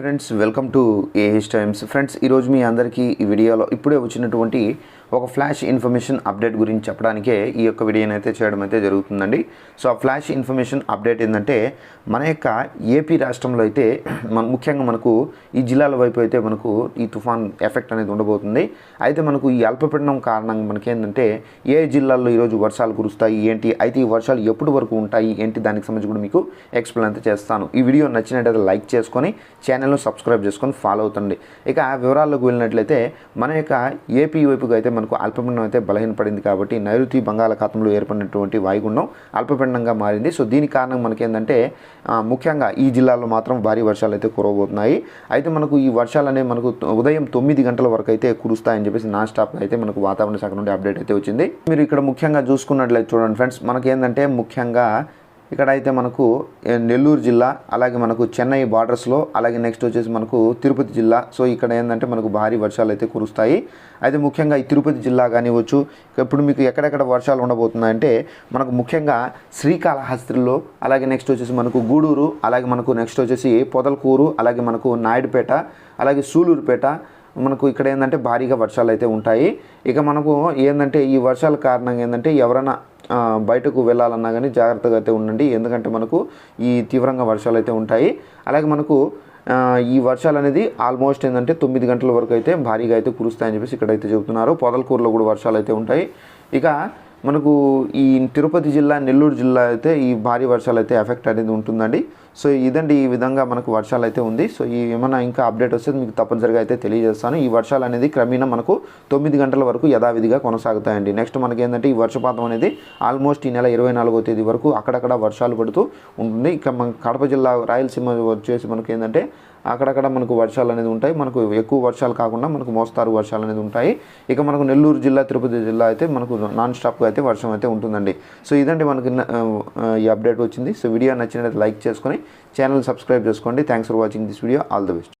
Friends welcome to AH times friends ఈరోజు మీ అందరికీ ఈ వీడియోలో ఇప్పుడే వచ్చినటువంటి ఒక ఫ్లాష్ ఇన్ఫర్మేషన్ అప్డేట్ గురించి చెప్పడానికే ఈ యొక్క వీడియోని అయితే చేయడం అయితే జరుగుతుందండి. సో ఆ ఫ్లాష్ ఇన్ఫర్మేషన్ అప్డేట్ ఏంటంటే మన యొక్క ఏపీ రాష్ట్రంలో అయితే మన ముఖ్యంగా మనకు ఈ జిల్లాల వైపు అయితే మనకు ఈ తుఫాన్ ఎఫెక్ట్ అనేది ఉండబోతుంది. అయితే మనకు ఈ అల్పపీడనం కారణంగా మనకేంటంటే ఏ జిల్లాల్లో ఈరోజు వర్షాలు కురుస్తాయి ఏంటి అయితే ఈ వర్షాలు ఎప్పటి వరకు ఉంటాయి ఏంటి దానికి సంబంధించి కూడా మీకు ఎక్స్ప్లెయిన్ అయితే చేస్తాను. ఈ వీడియో నచ్చినట్టయితే లైక్ చేసుకొని ఛానల్ను సబ్స్క్రైబ్ చేసుకొని ఫాలో అవుతుంది ఇక వివరాల్లోకి వెళ్ళినట్లయితే మన యొక్క ఏపీ వైపుగా అయితే మనకు అల్పపీడనం అయితే బలహీనపడింది కాబట్టి నైరుతి బంగాళాఖాతంలో ఏర్పడినటువంటి వాయుగుండం అల్పపీడనంగా మారింది. సో దీని కారణం మనకేంటంటే ముఖ్యంగా ఈ జిల్లాలో మాత్రం భారీ వర్షాలు అయితే కురవబోతున్నాయి. అయితే మనకు ఈ వర్షాలు అనేవి మనకు ఉదయం తొమ్మిది గంటల వరకు అయితే కురుస్తాయని చెప్పేసి నాన్ స్టాప్ అయితే మనకు వాతావరణ శాఖ నుండి అప్డేట్ అయితే వచ్చింది. మీరు ఇక్కడ ముఖ్యంగా చూసుకున్నట్లయితే చూడండి ఫ్రెండ్స్ మనకేంటంటే ముఖ్యంగా ఇక్కడ అయితే మనకు నెల్లూరు జిల్లా అలాగే మనకు చెన్నై బార్డర్స్లో అలాగే నెక్స్ట్ వచ్చేసి మనకు తిరుపతి జిల్లా. సో ఇక్కడ ఏంటంటే మనకు భారీ వర్షాలు అయితే కురుస్తాయి. అయితే ముఖ్యంగా ఈ తిరుపతి జిల్లా కానివ్వచ్చు ఇప్పుడు మీకు ఎక్కడెక్కడ వర్షాలు ఉండబోతున్నాయంటే మనకు ముఖ్యంగా శ్రీకాళహస్తిలో అలాగే నెక్స్ట్ వచ్చేసి మనకు గూడూరు అలాగే మనకు నెక్స్ట్ వచ్చేసి పొదలకూరు అలాగే మనకు నాయుడుపేట అలాగే సూలూరుపేట మనకు ఇక్కడ ఏంటంటే భారీగా వర్షాలు అయితే ఉంటాయి. ఇక మనకు ఏంటంటే ఈ వర్షాల కారణంగా ఏంటంటే ఎవరైనా బయటకు వెళ్ళాలన్నా కానీ జాగ్రత్తగా అయితే ఉండండి. ఎందుకంటే మనకు ఈ తీవ్రంగా వర్షాలు అయితే ఉంటాయి. అలాగే మనకు ఈ వర్షాలు అనేది ఆల్మోస్ట్ ఏంటంటే తొమ్మిది గంటల వరకు అయితే భారీగా అయితే కురుస్తాయని చెప్పేసి ఇక్కడైతే చెబుతున్నారు. పొదలకూరులో కూడా వర్షాలు అయితే ఉంటాయి. ఇక మనకు ఈ తిరుపతి జిల్లా నెల్లూరు జిల్లా అయితే ఈ భారీ వర్షాలు అయితే ఎఫెక్ట్ అనేది ఉంటుందండి. సో ఇదండి ఈ విధంగా మనకు వర్షాలు అయితే ఉంది. సో ఈ ఏమైనా ఇంకా అప్డేట్ వస్తే మీకు తప్పనిసరిగా అయితే తెలియజేస్తాను. ఈ వర్షాలు అనేది క్రమేణా మనకు తొమ్మిది గంటల వరకు యథావిధిగా కొనసాగుతాయండి. నెక్స్ట్ మనకి ఏంటంటే ఈ వర్షపాతం అనేది ఆల్మోస్ట్ ఈ నెల ఇరవై నాలుగో తేదీ వరకు అక్కడక్కడ వర్షాలు పడుతూ ఉంటుంది. ఇక మన కడప జిల్లా రాయలసీమ వచ్చేసి మనకి ఏంటంటే అక్కడక్కడ మనకు వర్షాలు అనేది ఉంటాయి. మనకు ఎక్కువ వర్షాలు కాకుండా మనకు మోస్తారు వర్షాలు అనేది ఉంటాయి. ఇక మనకు నెల్లూరు జిల్లా తిరుపతి జిల్లా అయితే మనకు నాన్ స్టాప్గా అయితే వర్షం అయితే ఉంటుందండి. సో ఇదండి మనకి ఈ అప్డేట్ వచ్చింది. సో వీడియో నచ్చినట్లయితే లైక్ చేసుకొని ఛానల్ సబ్స్క్రైబ్ చేసుకోండి. Thanks for watching this video all the best